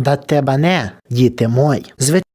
Да тебе не, діти мої.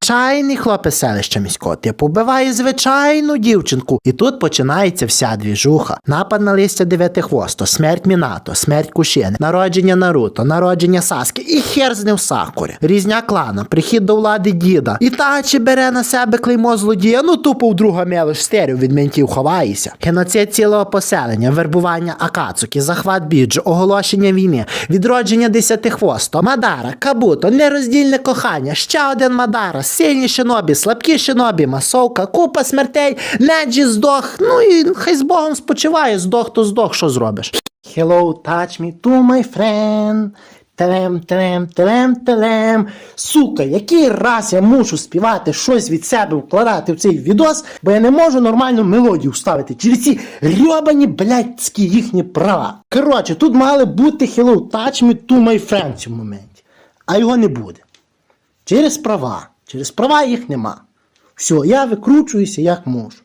Звичайний хлопець селища міського типу вбиває звичайну дівчинку. І тут починається вся двіжуха. Напад на листя дев'ятихвосто, смерть Мінато, смерть Кушини, народження Наруто, народження Саски і хер з ним Сакурі. Різня клана, прихід до влади діда. Ітачі бере на себе клеймо злодія, ну тупо в друга стерів від ментів ховається. Геноцид цілого поселення, вербування Акацуки, захват біджу, оголошення війни, відродження десятихвосто, Мадара, Кабуто, нероздільне кохання, ще один Мадара, сильні шинобі, слабкі шинобі, масовка, купа смертей, Неджі здох. Ну і хай з Богом спочиває, здох, то здох, що зробиш. Hello, touch me to my friend. Телем, телем, телем, телем. Сука, який раз я мушу співати щось від себе вкладати в цей відос, бо я не можу нормальну мелодію вставити через ці рьобані блядські їхні права. Коротше, тут мали бути Hello, touch me to my friend в цьому моменті. А його не буде. Через права. Через права їх нема. Все, я викручуюся як можу.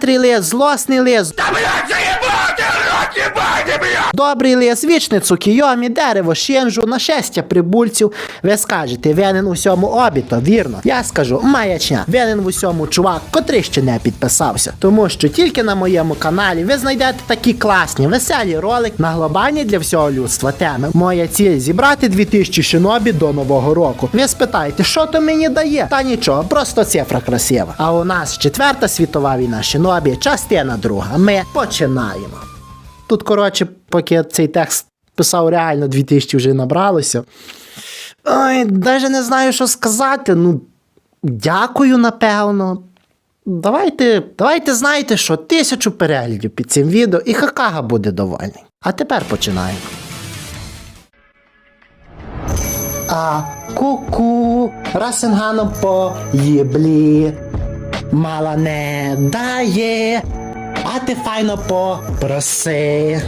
Три лис, злосний лис. Добрий лис, вічне цукійомі, дерево, щенжу, нашестя прибульців. Ви скажете, винен у всьому обіто, вірно. Я скажу, маячня, винен в усьому чувак, котрий ще не підписався. Тому що тільки на моєму каналі ви знайдете такі класні, веселі ролики на глобальні для всього людства теми. Моя ціль зібрати 2000 шинобі до нового року. Ви спитаєте, що то мені дає? Та нічого, просто цифра красива. А у нас четверта світова війна шинобі, частина друга. Ми починаємо. Тут, коротше, поки цей текст писав, реально 2000 вже набралося. Ой, навіть не знаю, що сказати. Ну, дякую, напевно. Давайте, давайте знаєте, що тисячу переглядів під цим відео і Хакага буде довольний. А тепер починаємо. А ку-ку, Расенганом по їблі. Мала не дає, а ти файно попроси.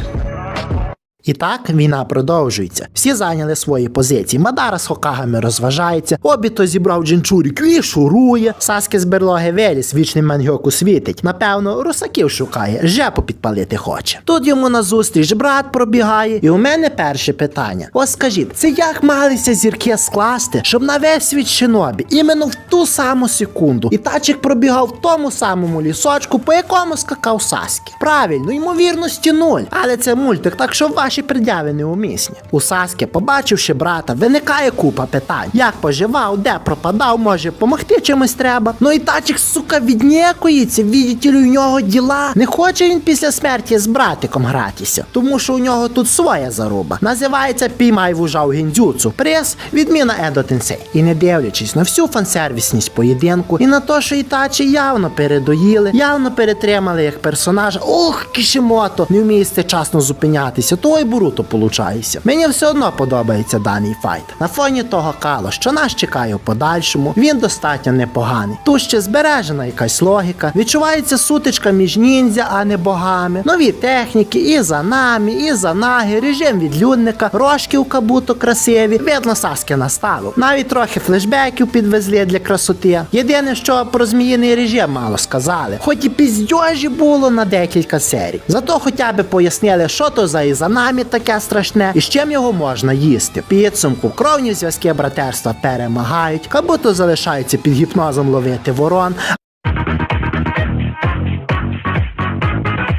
І так війна продовжується. Всі зайняли свої позиції. Мадара з Хокагами розважається, Обіто зібрав джинчурік і шурує. Саски з берлоги виліз, вічний мангьоку світить. Напевно, русаків шукає, жепу підпалити хоче. Тут йому назустріч брат пробігає, і у мене перше питання: Ось скажіть, це як малися зірки скласти, щоб на весь світ шинобі, іменно в ту саму секунду. І тачик пробігав в тому самому лісочку, по якому скакав Саскі. Правильно, ймовірності нуль. Але це мультик, так що ваші пред'яви неумісні. У Саскі, побачивши брата, виникає купа питань: як поживав, де пропадав, може помогти чимось треба. Ну і тачик, сука, віднікується, відділю у нього діла. Не хоче він після смерті з братиком гратися, тому що у нього тут своя заруба. Називається Піймай вужа у гіндзюцу. Приз відміна Едо Тенсей. І не дивлячись на всю фансервісність поєдинку і на те, що Ітачі явно передоїли, явно перетримали як персонажа. Ох, Кішімото, не вміє часно зупинятися, то й Боруто получається. Мені все одно подобається даний файт. На фоні того кало, що нас чекає в подальшому, він достатньо непоганий. Тут ще збережена якась логіка, відчувається сутичка між ніндзя, а не богами, нові техніки, і за нами, і за наги, режим відлюдника, рожки у кабуто красиві, видно Саски наставив. Навіть трохи флешбеків підвезли для красоти. Єдине, що про зміїний режим мало сказали, хоч і піздьожі було на декілька серій. Зато хоча б пояснили, що то за і за нами таке страшне, і з чим його можна їсти. Підсумку кровні зв'язки братерства перемагають, кабуто залишається під гіпнозом ловити ворон.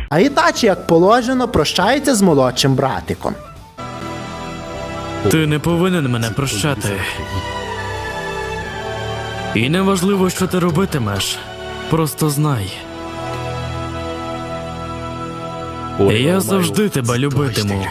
А Ітачі, як положено, прощається з молодшим братиком. Ти не повинен мене прощати. І не важливо, що ти робитимеш. Просто знай. Я завжди тебе любитиму.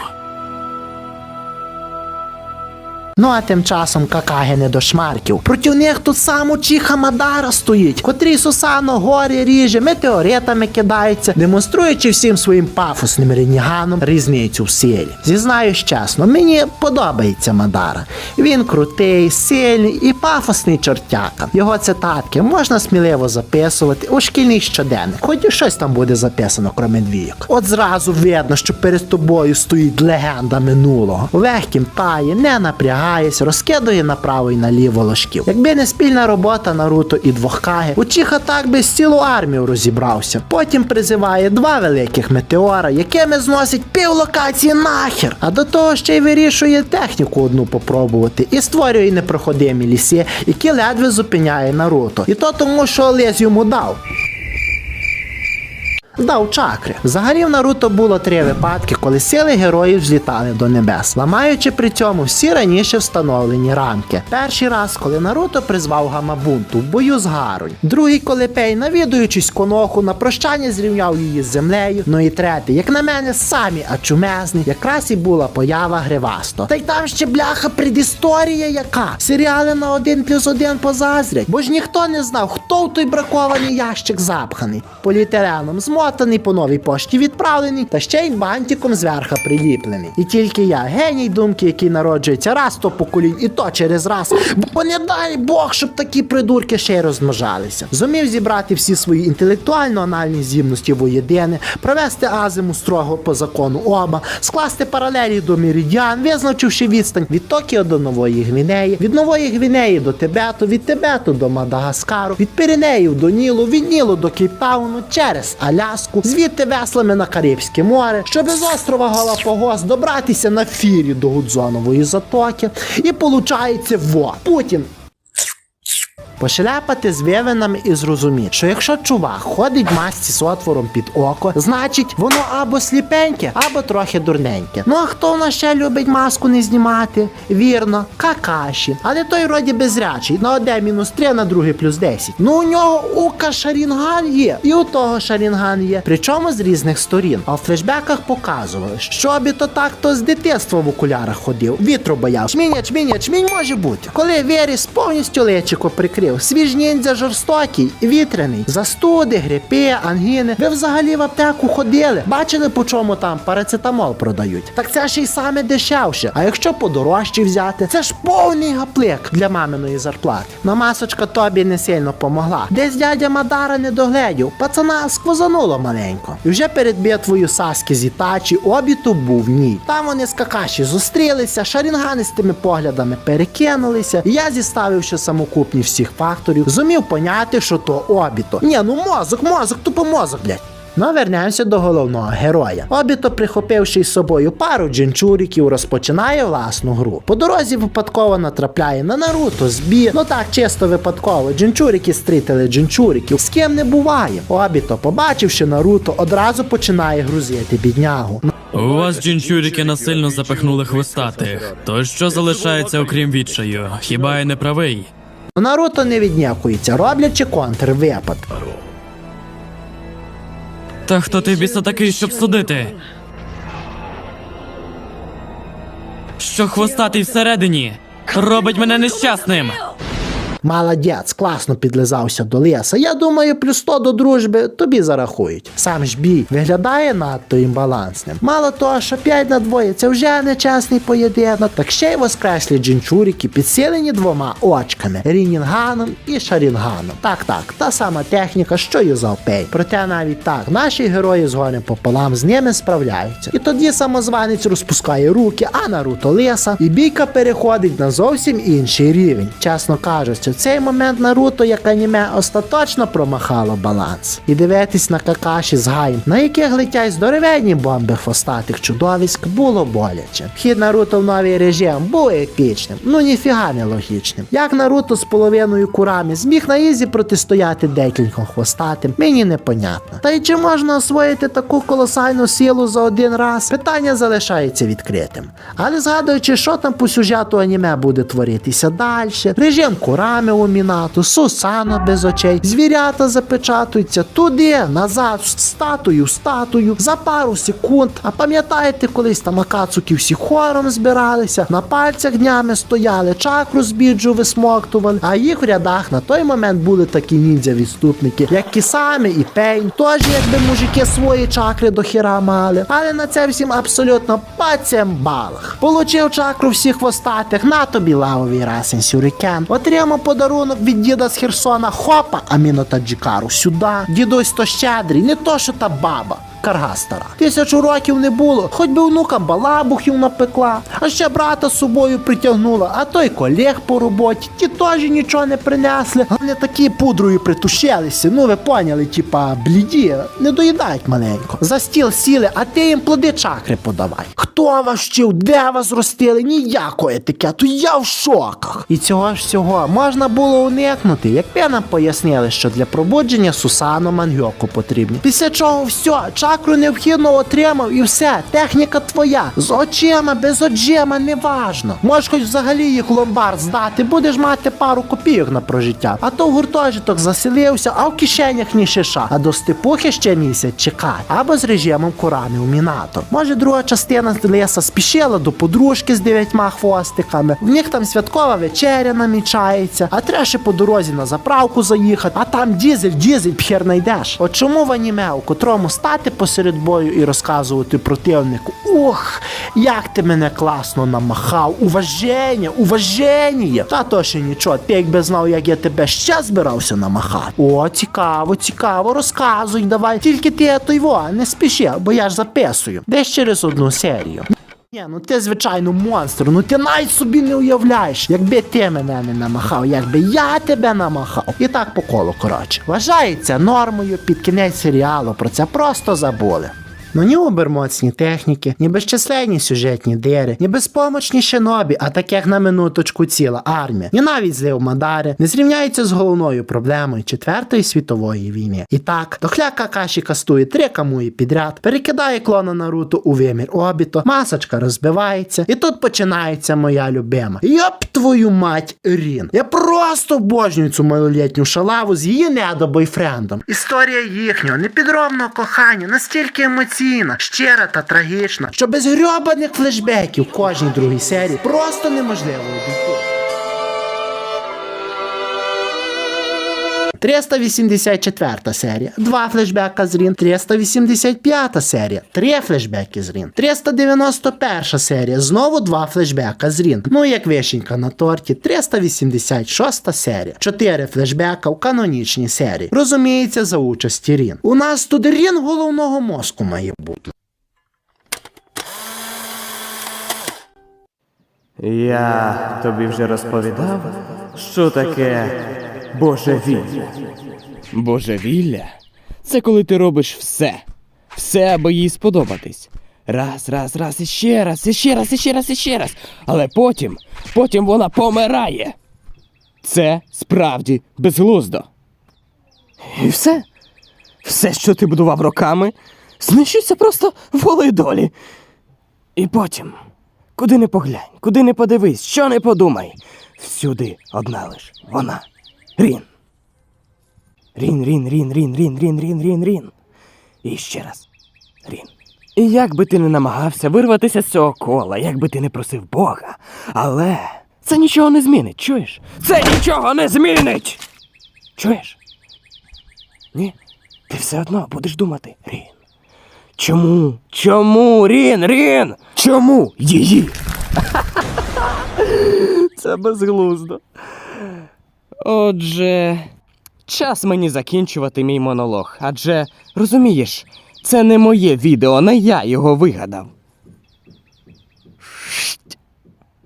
Ну а тим часом Какаги не до шмарків. Проти них тут сам Учіха Мадара стоїть, котрий Сусано горі ріже, метеоритами кидається, демонструючи всім своїм пафосним рініганом різницю в силі. Зізнаюсь чесно, мені подобається Мадара. Він крутий, сильний і пафосний чортяка. Його цитатки можна сміливо записувати у шкільний щоденник, хоч і щось там буде записано, кроме двійок. От зразу видно, що перед тобою стоїть легенда минулого. Легким тає, не напрягає напрягаясь, розкидує направо і наліво ложків. Якби не спільна робота Наруто і двох Каги, Учіха так би з цілу армію розібрався. Потім призиває два великих метеора, якими зносить пів локації нахер. А до того ще й вирішує техніку одну попробувати і створює непроходимі ліси, які ледве зупиняє Наруто. І то тому, що Олесь йому дав. Дав чакри. Взагалі в Наруто було три випадки, коли сили героїв злітали до небес, ламаючи при цьому всі раніше встановлені рамки. Перший раз, коли Наруто призвав Гамабунту в бою з Гарою. Другий, коли Пей, навідуючись коноху, на прощання зрівняв її з землею. Ну і третій, як на мене, самі ачумезний, якраз і була поява Гривасто. Та й там ще бляха предісторія яка. Серіали на один плюс один позазрять, бо ж ніхто не знав, хто в той бракований ящик запханий. Поліетиленом змотаний, по новій пошті відправлений, та ще й бантиком зверха приліплений. І тільки я, геній думки, який народжується раз то поколінь, і то через раз. Бо не дай Бог, щоб такі придурки ще й розмножалися. Зумів зібрати всі свої інтелектуально-анальні здібності воєдине, провести азиму строго по закону оба, скласти паралелі до меридіан, визначивши відстань від Токіо до Нової Гвінеї, від Нової Гвінеї до Тибету, від Тибету до Мадагаскару, від Піренеїв до Нілу, від Нілу до Кейптауну, через Аляску, звідти веслами на Карибське море, щоб з острова Галапагос добратися на фірі до Гудзонової затоки. І получається во Путін Пошляпати з вивинами і зрозуміти, що якщо чувак ходить в масці з отвором під око, значить воно або сліпеньке, або трохи дурненьке. Ну а хто в нас ще любить маску не знімати? Вірно, какаші. Але той вроді безрячий. На одне мінус 3, на другий плюс 10. Ну у нього ука Шарінган є, і у того Шарінган є. Причому з різних сторін. А в флешбеках показували, що би то так, то з дитинства в окулярах ходив. Вітру бояв. Чміння, чміння, чмінь може бути. Коли Віріс повністю личико прикрив, свіж ніндзя жорстокий, вітряний, застуди, грипи, ангіни. Ви взагалі в аптеку ходили? Бачили, по чому там парацетамол продають? Так це ж і саме дешевше. А якщо подорожче взяти, це ж повний гаплик для маминої зарплати. Но масочка тобі не сильно помогла. Десь дядя Мадара не догледів, пацана сквозануло маленько. І вже перед битвою Саски з Ітачі обіту був ні. Там вони з Какаші зустрілися, шарінгани з тими поглядами перекинулися. І я зіставивши самокупні всіх факторів, зумів поняти, що то обіто. Ні, ну мозок, мозок, тупо мозок, блядь. Ну, вернемося до головного героя. Обіто, прихопивши із собою пару джинчуриків, розпочинає власну гру. По дорозі випадково натрапляє на Наруто, збі. Ну так, чисто випадково. Джинчурики стрітили джинчуриків. З ким не буває. Обіто, побачивши Наруто, одразу починає грузити біднягу. У вас джинчурики насильно запихнули хвостатих. То що залишається окрім відчаю? Хіба я не правий? Наруто не віднякується, роблячи контрвипад. Та хто ти біса такий, щоб судити? Що хвостатий всередині робить мене нещасним. Молодець, класно підлизався до леса. Я думаю, плюс 100 до дружби тобі зарахують. Сам ж бій виглядає надто імбалансним. Мало того, що 5 на двоє це вже нечесний поєдинок, так ще й воскреслі джинчурики, підсилені двома очками Рінінганом і Шарінганом. Так, так, та сама техніка, що й у Завпей. Проте навіть так, наші герої з горем пополам з ними справляються. І тоді самозванець розпускає руки, а Наруто леса, і бійка переходить на зовсім інший рівень. Чесно кажучи, в цей момент Наруто, як аніме, остаточно промахало баланс. І дивитись на какаші з гаєм, на яких летять здоровенні бомби хвостатих чудовиськ, було боляче. Вхід Наруто в новий режим був епічним, ну ніфіга не логічним. Як Наруто з половиною курами зміг на ізі протистояти декільком хвостатим, мені непонятно. Та й чи можна освоїти таку колосальну силу за один раз? Питання залишається відкритим. Але згадуючи, що там по сюжету аніме буде творитися далі, режим курами у Мінату, Сусано без очей, звірята запечатуються туди, назад, статую, статую, за пару секунд. А пам'ятаєте, колись там Акацуки всі хором збиралися, на пальцях днями стояли, чакру з біджу висмоктували, а їх в рядах на той момент були такі ніндзя-відступники, як Кісами і Пейн, теж якби мужики свої чакри до хіра мали. Але на це всім абсолютно пацям балах. Получив чакру всіх хвостатих, на тобі лавовий расень сюрикен. Отримав подарунок від діда з Херсона, хопа, Аміно Таджикару, сюди. Дідусь то щедрий, не то, що та баба. Карга стара. Тисячу років не було, хоч би внукам балабухів напекла, а ще брата з собою притягнула, а той колег по роботі, ті теж нічого не принесли. Вони такі пудрою притушилися. Ну ви поняли, типа бліді, не доїдають маленько. За стіл сіли, а ти їм плоди чакри подавай. Хто вас вчив, де вас ростили? Ніякої етикету, я в шоках. І цього ж всього можна було уникнути, якби нам пояснили, що для пробудження Сусану Мангьоку потрібні. Після чого все, чакру необхідно отримав і все, техніка твоя. З очима, без очима, неважно. Можеш хоч взагалі їх ломбард здати, будеш мати пару копійок на прожиття. А то в гуртожиток заселився, а в кишенях ні шиша. А до степухи ще місяць чекай. Або з режимом курами у Мінато. Може, друга частина з леса спішила до подружки з дев'ятьма хвостиками. В них там святкова вечеря намічається, а треба ще по дорозі на заправку заїхати, а там дізель, дізель, п'єр найдеш. От чому в аніме, у котрому стати посеред бою і розказувати противнику, ух, як ти мене класно намахав, уваження, уваження. Та то ще нічого, ти якби знав, як я тебе ще збирався намахати. О, цікаво, цікаво, розказуй, давай. Тільки ти той во, не спіши, бо я ж записую. Десь через одну серію. Ні, ну ти звичайно монстр, ну ти навіть собі не уявляєш, якби ти мене не намахав, якби я тебе намахав. І так по колу, коротше. Вважається нормою під кінець серіалу, про це просто забули. Ну ні обермоцні техніки, ні безчисленні сюжетні дири, ні безпомочні шинобі, а таких на минуточку ціла армія, ні навіть злив Мадари не зрівняються з головною проблемою Четвертої світової війни. І так, дохля Какаші кастує три камуї підряд, перекидає клона Наруто у вимір обіто, масочка розбивається, і тут починається моя любима. Йоп твою мать Рін. Я просто обожнюю цю малолітню шалаву з її недобойфрендом. Історія їхнього непідробного кохання настільки емоційна, щира та трагічна, що без грьобаних флешбеків кожній другій серії просто неможливо обійти. 384 серія, два флешбека з Рін, 385 серія, три флешбеки з Рін, 391 серія, знову два флешбека з Рін. Ну як вишенька на торті, 386 серія, чотири флешбека в канонічній серії. Розуміється, за участі Рін. У нас тут Рін головного мозку має бути. Я тобі вже розповідав, що таке божевілля. Божевілля? Це коли ти робиш все. Все, аби їй сподобатись. Раз, раз, раз, і ще раз, і ще раз, і ще раз, і ще раз. Але потім, потім вона помирає. Це справді безглуздо. І все? Все, що ти будував роками, знищується просто волею долі. І потім, куди не поглянь, куди не подивись, що не подумай. Всюди одна лиш вона. Рін. Рін, рін, рін, рін, рін, рін, рін, рін, рін. І ще раз. Рін. І як би ти не намагався вирватися з цього кола, як би ти не просив Бога, але це нічого не змінить, чуєш? Це нічого не змінить! Чуєш? Ні, ти все одно будеш думати, Рін. Чому? Чому, Рін, Рін? Чому її? Це безглуздо. Отже, час мені закінчувати мій монолог. Адже, розумієш, це не моє відео, не я його вигадав.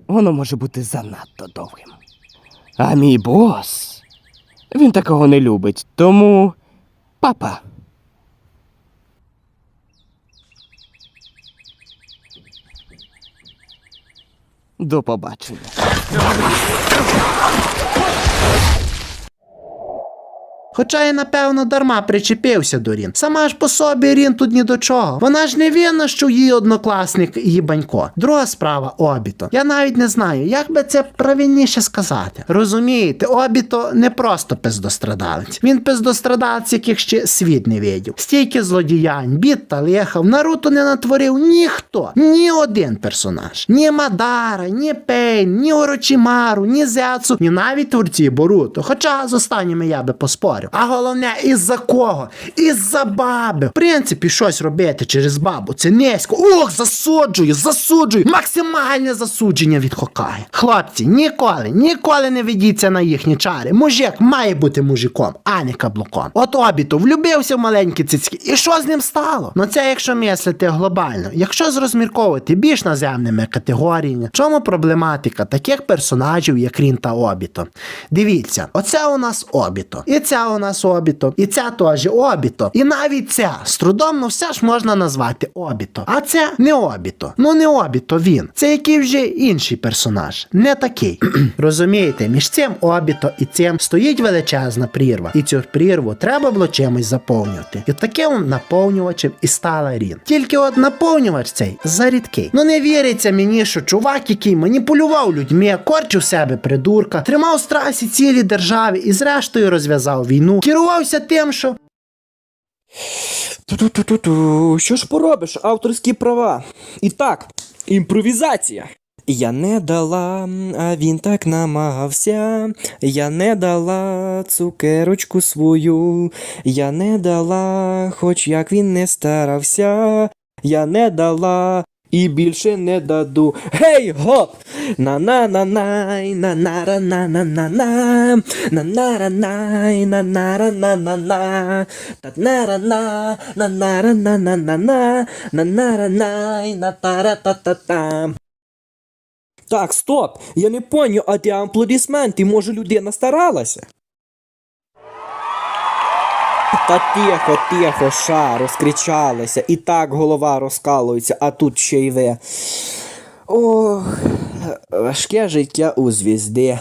Воно може бути занадто довгим. А мій бос. Він такого не любить, тому. Папа. До побачення. Thank you. Хоча я, напевно, дарма причепився до Рін. Сама ж по собі Рін тут ні до чого. Вона ж не винна, що її однокласник її банько. Друга справа Обіто. Я навіть не знаю, як би це правильніше сказати. Розумієте, Обіто не просто пиздострадалець. Він пиздострадалець, яких ще світ не видів. Стільки злодіянь, бід та леха в Наруто не натворив ніхто, ні один персонаж. Ні Мадара, ні Пейн, ні Орочімару, ні Зецу, ні навіть творці Боруто. Хоча з останніми я би поспорив. А головне, із-за кого? Із-за баби. В принципі, щось робити через бабу. Це низько. Ох, засуджую, засуджую. Максимальне засудження від Хокая. Хлопці, ніколи, ніколи не ведіться на їхні чари. Мужик має бути мужиком, а не каблуком. От обіто влюбився в маленькі цицьки. І що з ним стало? Ну це якщо мислити глобально. Якщо зрозмірковувати більш наземними категоріями, чому проблематика таких персонажів, як Рін та Обіто? Дивіться, оце у нас Обіто, і ця у нас Обіто, і ця теж Обіто, і навіть ця з трудом, ну все ж можна назвати Обіто. А це не Обіто. Ну не Обіто він. Це який вже інший персонаж, не такий. Розумієте, між цим Обіто і цим стоїть величезна прірва, і цю прірву треба було чимось заповнювати. І таким наповнювачем і стала Рін. Тільки от наповнювач цей зарідкий. Ну не віриться мені, що чувак, який маніпулював людьми, корчив себе придурка, тримав страсі цілі держави і зрештою розв'язав війну, керувався тим, що Ту-ту-ту-ту-ту. Що ж поробиш, авторські права. І так, імпровізація. Я не дала, а він так намагався. Я не дала цукерочку свою. Я не дала, хоч як він не старався. Я не дала і більше не даду. Гей, гоп! на на на най на на ра на на на на на на ра най на на ра на на на та на ра на на на ра на на на на на на ра най на та ра та та та Так, стоп! Я не поняв, а ті аплодисменти, може людина старалася? Та тихо, тихо, ша, розкричалися, і так голова розкалується, а тут ще й ви. Ох, важке життя у звізди.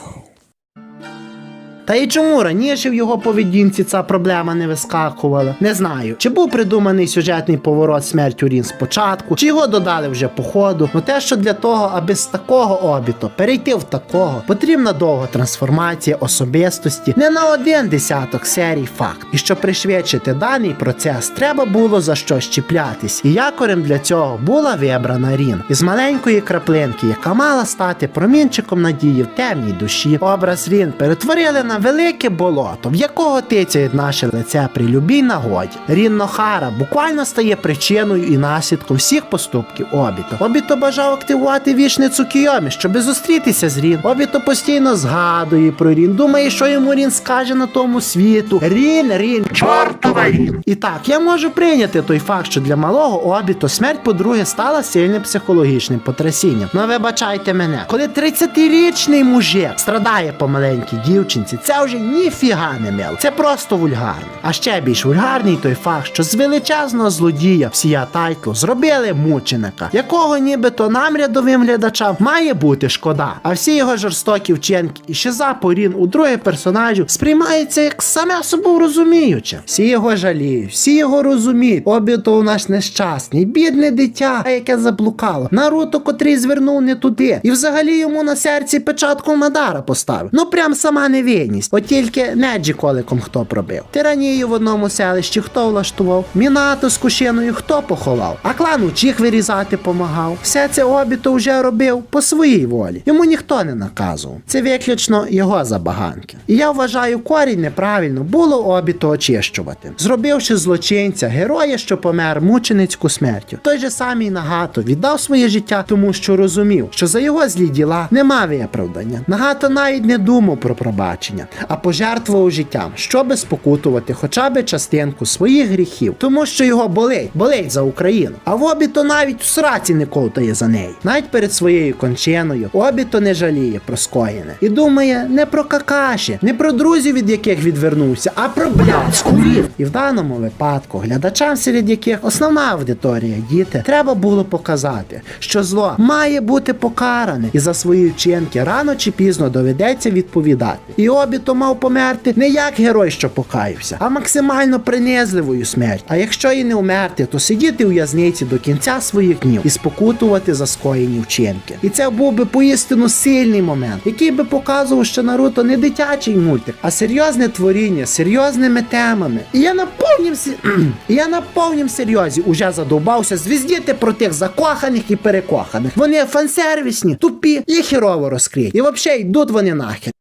Та і чому раніше в його поведінці ця проблема не вискакувала? Не знаю. Чи був придуманий сюжетний поворот смертю Рін спочатку, чи його додали вже по ходу. Ну те, що для того, аби з такого обіту перейти в такого, потрібна довга трансформація особистості не на один десяток серій факт. І щоб пришвидшити даний процес, треба було за щось чіплятись. І якорем для цього була вибрана Рін із маленької краплинки, яка мала стати промінчиком надії в темній душі. Образ Рін перетворили на велике болото, в якого тицяють наше лице при любій нагоді. Рін Нохара буквально стає причиною і наслідком всіх поступків Обіто. Обіто бажав активувати вічницю Кійомі, щоби зустрітися з Рін. Обіто постійно згадує про Рін, думає, що йому Рін скаже на тому світу. Рін, Рін, чортова Рін. І так, я можу прийняти той факт, що для малого Обіто смерть подруги стала сильним психологічним потрясінням. Ну вибачайте мене, коли 30-річний мужик страдає по маленькій дівчинці, це вже ніфіга не мило. Це просто вульгарно. А ще більш вульгарний той факт, що з величезного злодія всія тайтлу зробили мученика, якого нібито нам рядовим глядачам має бути шкода. А всі його жорстокі вчинки і ще запорін у других персонажів сприймаються як саме собою розуміюче. Всі його жаліють, всі його розуміють. Обіто у нас нещасний, бідне дитя, яке заблукало. Наруто, котрий звернув не туди, і взагалі йому на серці печатку Мадара поставив. Ну прям сама невинність. От тільки Неджі коликом хто пробив. Тиранію в одному селищі хто влаштував, Мінато з кушиною хто поховав, а клан учих вирізати помагав. Все це обіто вже робив по своїй волі. Йому ніхто не наказував. Це виключно його забаганки. І я вважаю, корінь неправильно було обіто очищувати, зробивши злочинця, героя, що помер мученицьку смертю. Той же самий Нагато віддав своє життя, тому що розумів, що за його злі діла нема виправдання. Нагато навіть не думав про пробачення, а пожертвував життям, щоби спокутувати хоча б частинку своїх гріхів, тому що його болить, болить за Україну. А в обіто навіть у сраці не ковтає за неї. Навіть перед своєю кончиною обіто не жаліє про скоєне і думає не про какаші, не про друзів, від яких відвернувся, а про блядську віру. І в даному випадку глядачам, серед яких основна аудиторія діти, треба було показати, що зло має бути покаране, і за свої вчинки рано чи пізно доведеться відповідати. І обіто мав померти не як герой, що покаявся, а максимально принизливою смертю. А якщо і не вмерти, то сидіти у в'язниці до кінця своїх днів і спокутувати за скоєні вчинки. І це був би поістину сильний момент, який би показував, що Наруто не дитячий мультик, а серйозне творіння з серйозними темами. І я на повнім і я на повнім серйозі уже задовбався звіздіти про тих закоханих і перекоханих. Вони фансервісні, тупі і хірово розкриті. І взагалі йдуть вони нахер.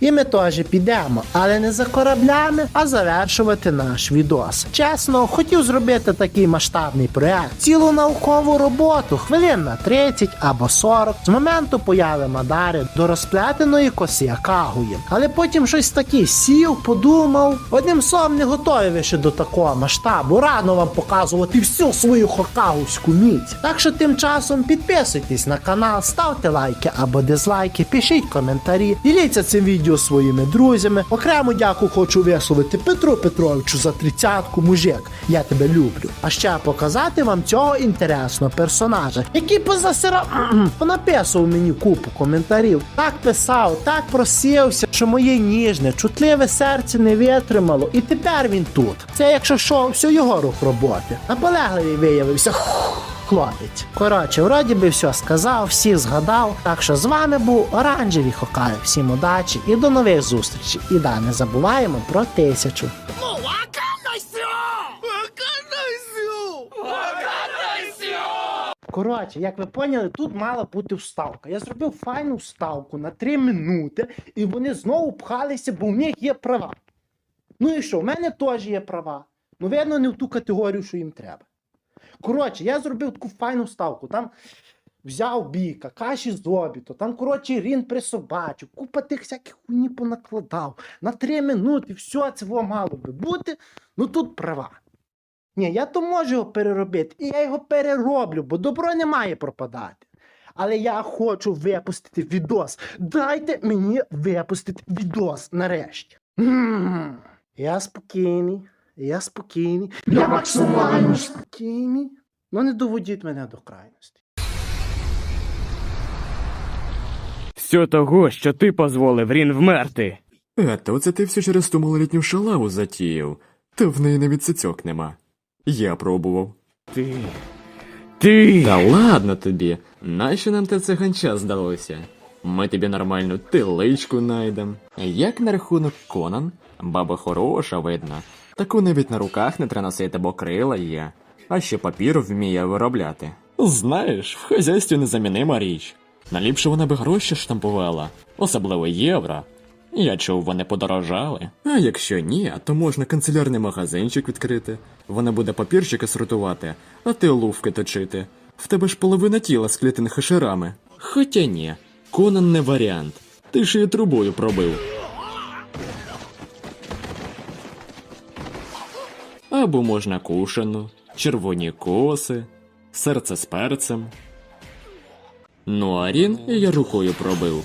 І ми теж підемо, але не за кораблями, а завершувати наш відос. Чесно, хотів зробити такий масштабний проект, цілу наукову роботу, хвилин на 30 або 40, з моменту появи Мадари до розплетеної коси Акагуї. Але потім щось таке сів, подумав. Одним словом, не готові ви ще до такого масштабу. Рано вам показувати всю свою хокагуську міць. Так що тим часом підписуйтесь на канал, ставте лайки або дизлайки, пишіть коментарі, діліться цим відео своїми друзями. Окремо дяку хочу висловити Петру Петровичу за тридцятку, мужик. Я тебе люблю. А ще показати вам цього інтересного персонажа, який позасирав понаписував мені купу коментарів. Так писав, так просився, що моє ніжне, чутливе серце не витримало, і тепер він тут. Це якщо що, все його рух роботи. Наполегливий виявився. Хлопець. Коротше, вроді би все сказав, всі згадав. Так що з вами був Оранжевий Хокай. Всім удачі і до нових зустрічей. І да, не забуваємо про тисячу. Коротше, як ви поняли, тут мала бути вставка. Я зробив файну вставку на 3 минути, і вони знову пхалися, бо в них є права. Ну і що, в мене теж є права. Ну, видно, не в ту категорію, що їм треба. Коротше, я зробив таку файну вставку. Там взяв біка, каші з обіту, там, коротше, рін присобачив, купа тих всяких хуйні понакладав. На 3 минути все це мало би бути. Ну тут права. Ні, я то можу його переробити, і я його перероблю, бо добро не має пропадати. Але я хочу випустити відос. Дайте мені випустити відос нарешті. М. Я спокійний, я спокійний, я максимально спокійний. Ну не доводіть мене до крайності. Все того, що ти дозволив Рін вмерти. А то це ти все через ту малолітню шалаву затіяв, та в неї навіть цицьок нема. Я пробував. Ти. Ти. Та ладно тобі, нащо нам те циганча здалося? Ми тобі нормальну тиличку найдем. Як на рахунок Конан? Баба хороша, видно. Таку навіть на руках не треба носити, бо крила є. А ще папір вміє виробляти. Знаєш, в хазяйстві незамінима річ. Наліпше вона би гроші штампувала, особливо євро. Я чув, вони подорожали. А якщо ні, то можна канцелярний магазинчик відкрити. Вона буде папірчики сортувати, а ти лувки точити. В тебе ж половина тіла з клітин шарами. Хоча ні, Конан не варіант. Ти ж її трубою пробив. Або можна кушану, червоні коси, серце з перцем. Ну а Рін я рукою пробив.